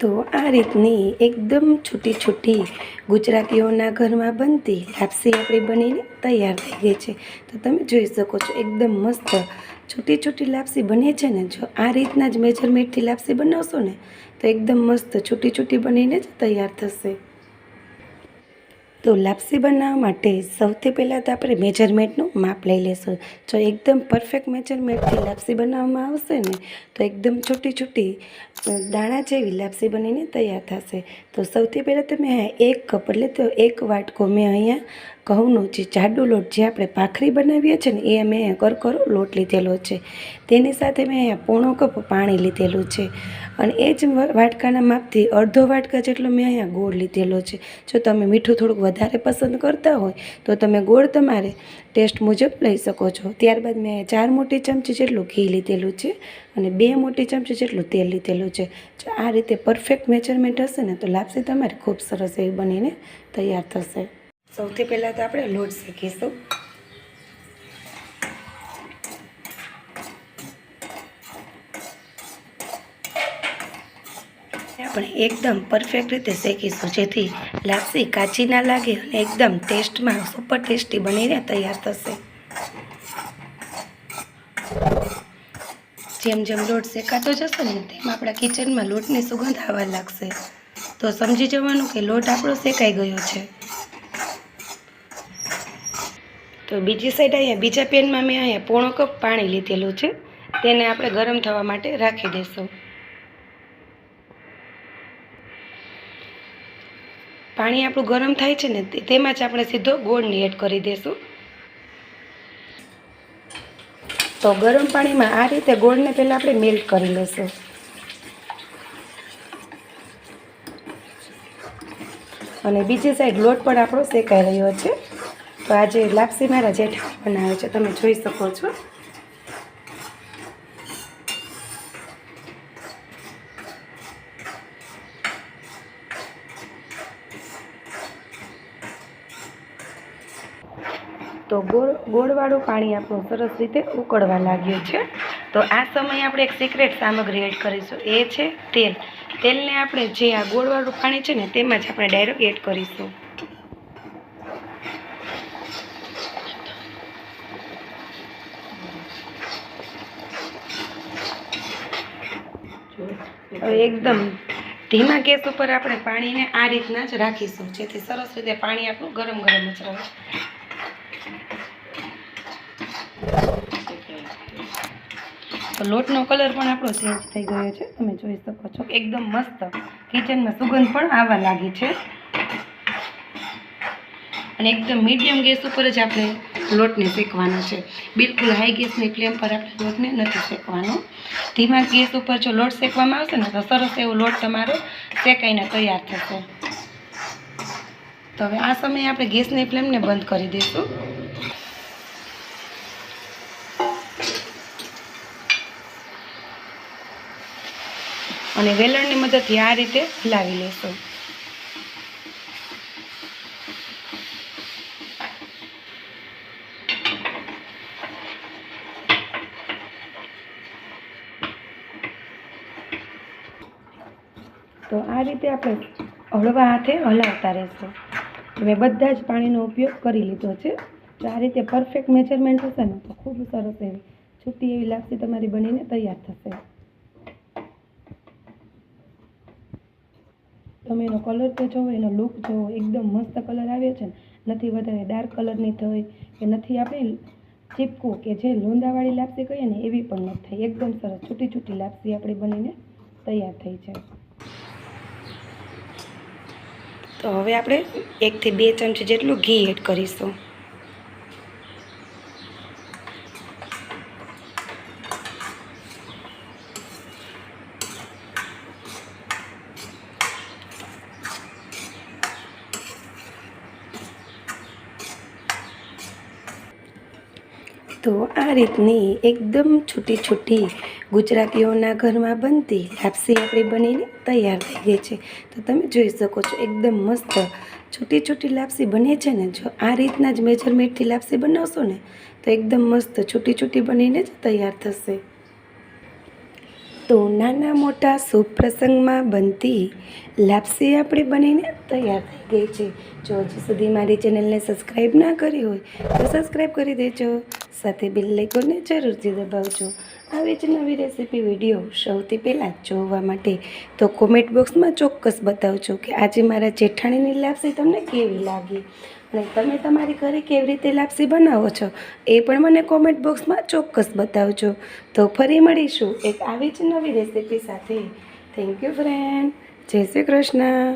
તો આ રીતની એકદમ છૂટી છૂટી ગુજરાતીઓના ઘરમાં બનતી લાપસી આપણી બનીને તૈયાર થઈ ગઈ છે. તો તમે જોઈ શકો છો, એકદમ મસ્ત છૂટી છૂટી લાપસી બને છે ને. જો આ રીતના જ મેજરમેન્ટથી લાપસી બનાવશો ને, તો એકદમ મસ્ત છૂટી છૂટી બનીને જ તૈયાર થશે. તો લાપસી બનાવવા માટે સૌથી પહેલાં તો આપણે મેજરમેન્ટનું માપ લઈ લેશું. જો એકદમ પરફેક્ટ મેજરમેન્ટથી લાપસી બનાવવામાં આવશે ને, તો એકદમ છૂટી છૂટી દાણા જેવી લાપસી બનીને તૈયાર થશે. તો સૌથી પહેલાં તો મેં એક કપ, એટલે તો એક વાટકો મેં અહીંયા ઘઉંનો જે જાડો લોટ જે આપણે ભાખરી બનાવીએ છીએ ને, એ મેં કરકરો લોટ લીધેલો છે. તેની સાથે મેં અહીંયા પોણો કપ પાણી લીધેલું છે. અને એ જ વાટકાના માપથી અડધો વાટકા જેટલો મેં અહીંયા ગોળ લીધેલો છે. જો તમે મીઠું થોડુંક વધારે પસંદ કરતા હોય, તો તમે ગોળ તમારે ટેસ્ટ મુજબ લઈ શકો છો. ત્યારબાદ મેં ચાર મોટી ચમચી જેટલું ઘી લીધેલું છે અને બે મોટી ચમચી જેટલું તેલ લીધેલું છે. જો આ રીતે પરફેક્ટ મેજરમેન્ટ હશે ને, તો લાપસી તમારી ખૂબ સરસ એવી બનીને તૈયાર થશે. સૌથી પહેલાં તો આપણે લોટ શેકીશું. આપણે એકદમ પરફેક્ટ રીતે શેકીશું, જેથી લાપસી કાચી ના લાગે અને એકદમ ટેસ્ટમાં સુપર ટેસ્ટી બનીને તૈયાર થશે. જેમ જેમ લોટ શેકાતો જશે ને તેમ આપણા કિચનમાં લોટની સુગંધ આવવા લાગશે. તો સમજી જવાનું કે લોટ આપણો શેકાઈ ગયો છે. તો બીજી સાઈડ અહીંયા, બીજા પેનમાં મેં અહીંયા પોણો કપ પાણી લીધેલું છે. તેને આપણે ગરમ થવા માટે રાખી દઈશું. પાણી આપણું ગરમ થાય છે ને તેમાં જ આપણે સીધો ગોળને એડ કરી દઈશું તો ગરમ પાણીમાં આ રીતે ગોળને પહેલાં આપણે મેલ્ટ કરી લઈશું અને બીજી સાઈડ લોટ પણ આપણો શેકાઈ રહ્યો છે. તો આજે લાપસી મારા જેઠા બનાવે છે, તમે જોઈ શકો છો. તો ગોળ ગોળવાળું પાણી આપણું સરસ રીતે ઉકળવા લાગ્યું છે. તો આ સમયે આપણે એક સિક્રેટ સામગ્રી એડ કરીશું. એ છે તેલ. તેલને આપણે જે આ ગોળવાળું પાણી છે ને તેમાં જ આપણે ડાયરેક્ટ એડ કરીશું. હવે એકદમ ધીમા ગેસ ઉપર આપણે પાણીને આ રીતના જ રાખીશું. જેથી સરસ રીતે પાણી આપણું ગરમ ગરમ જ રહે તો લોટનો કલર પણ આપણો ચેન્જ થઈ ગયો છે. તમે જોઈ શકો છો એકદમ મસ્ત કિચનમાં સુગંધ પણ આવવા લાગી છે. અને એકદમ મીડિયમ ગેસ ઉપર જ આપણે લોટને શેકવાનો છે. બિલકુલ હાઈ ગેસની ફ્લેમ પર આપણે લોટને નથી શેકવાનો. ધીમા ગેસ ઉપર જો લોટ શેકવામાં આવશે ને તો સરસ એવો લોટ તમારો શેકાઈને તૈયાર થશે. તો હવે આ સમયે આપણે ગેસની ફ્લેમને બંધ કરી દઈશું. અને વેલણની મદદથી આ રીતે લાવી લેશું. તો આ રીતે આપણે હળવા હાથે હલાવતા રહેશું. મેં બધા જ પાણીનો ઉપયોગ કરી લીધો છે. તો આ રીતે પરફેક્ટ મેજરમેન્ટ હશે ને તો ખૂબ સરસ એવી છૂટી એવી લાપસી તમારી બનીને તૈયાર થશે. તમે એનો કલર તો જોવો, એનો લુક જોવો, એકદમ મસ્ત કલર આવ્યો છે ને. નથી વધારે ડાર્ક કલરની થઈ કે નથી આપણે ચીપકું કે જે લોંદાવાળી લાપસી કહીએ ને એવી પણ નથી થઈ. એકદમ સરસ, છૂટી છૂટી લાપસી આપણી બનીને તૈયાર થઈ છે. તો હવે આપણે એકથી બે ચમચી જેટલું ઘી એડ કરીશું. તો આ રીતની એકદમ છૂટી છૂટી ગુજરાતીઓના ઘરમાં બનતી લાપસી આપણી બનીને તૈયાર થઈ ગઈ છે. તો તમે જોઈ શકો છો, એકદમ મસ્ત છૂટી છૂટી લાપસી બને છે ને. જો આ રીતના જ મેજરમેન્ટથી લાપસી બનાવશો ને, તો એકદમ મસ્ત છૂટી છૂટી બનીને જ તૈયાર થશે. તો નાના મોટા શુભ પ્રસંગમાં બનતી લાપસી આપણી બનીને તૈયાર થઈ ગઈ છે. જો હજી સુધી મારી ચેનલને સબસ્ક્રાઈબ ના કરી હોય, તો સબસ્ક્રાઈબ કરી દેજો. સાથે બિલ લાઇકોને જરૂરથી દબાવજો. આવી જ નવી રેસીપી વીડિયો સૌથી પહેલાં જોવા માટે તો કોમેન્ટ બોક્સમાં ચોક્કસ બતાવજો કે આજે મારા જેઠાણીની લાપસી તમને કેવી લાગી? અને તમે તમારી ઘરે કેવી રીતે લાપસી બનાવો છો એ પણ મને કોમેન્ટ બોક્સમાં ચોક્કસ બતાવજો. તો ફરી મળીશું એક આવી જ નવી રેસીપી સાથે. થેન્ક યુ ફ્રેન્ડ જય શ્રી કૃષ્ણ.